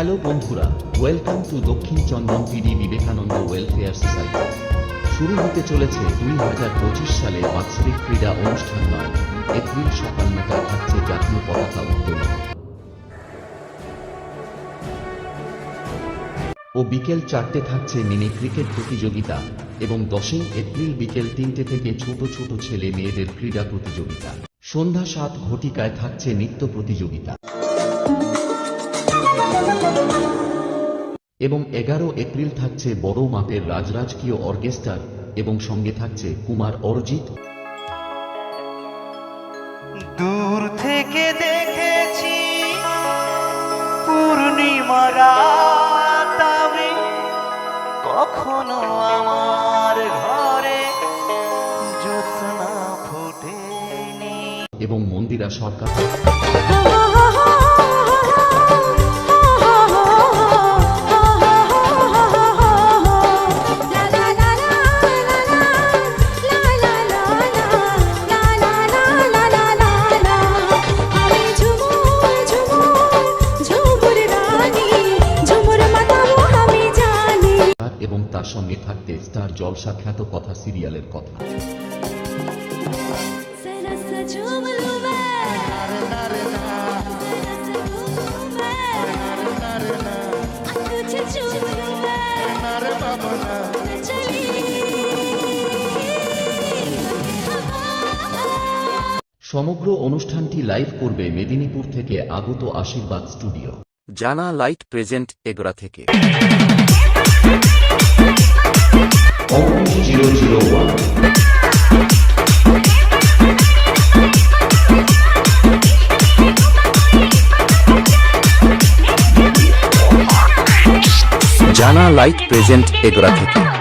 Hello বন্ধুরা welcome to Dakshin Chandan PD Vivekananda welfare society শুরু হতে চলেছে দুই হাজার পঁচিশ সালে বাৎসরিক ক্রীড়া অনুষ্ঠান নয়, এপ্রিল সকাল নটায় থাকছে জাতীয় পতাকা উত্তোলন। ও বিকেল চারটে থাকছে মিনি ক্রিকেট প্রতিযোগিতা এবং দশই এপ্রিল বিকেল তিনটে থেকে ছোট ছোট ছেলে মেয়েদের ক্রীড়া প্রতিযোগিতা। সন্ধ্যা সাত ঘটিকায় থাকছে নৃত্য প্রতিযোগিতা। এবং এগারো এপ্রিল থাকছে বড় মাপের রাজরাজকীয় অর্কেস্ট্রার এবং সঙ্গে থাকছে কুমার অরজিৎ। দূর থেকে দেখেছি পূর্ণিমা রাত আমি কখনো আমার ঘরে জ্যোৎস্না ফোটেনি। এবং মন্দিরা সরকার। তার সঙ্গে থাকতে স্টার জলসা খ্যাত কথা সিরিয়ালের কথা। সমগ্র অনুষ্ঠানটি লাইভ করবে মেদিনীপুর থেকে আগত আশীর্বাদ স্টুডিও। জানা লাইট প্রেজেন্ট এগরা থেকে। জানা লাইট প্রেজেন্ট এগরা থেকে।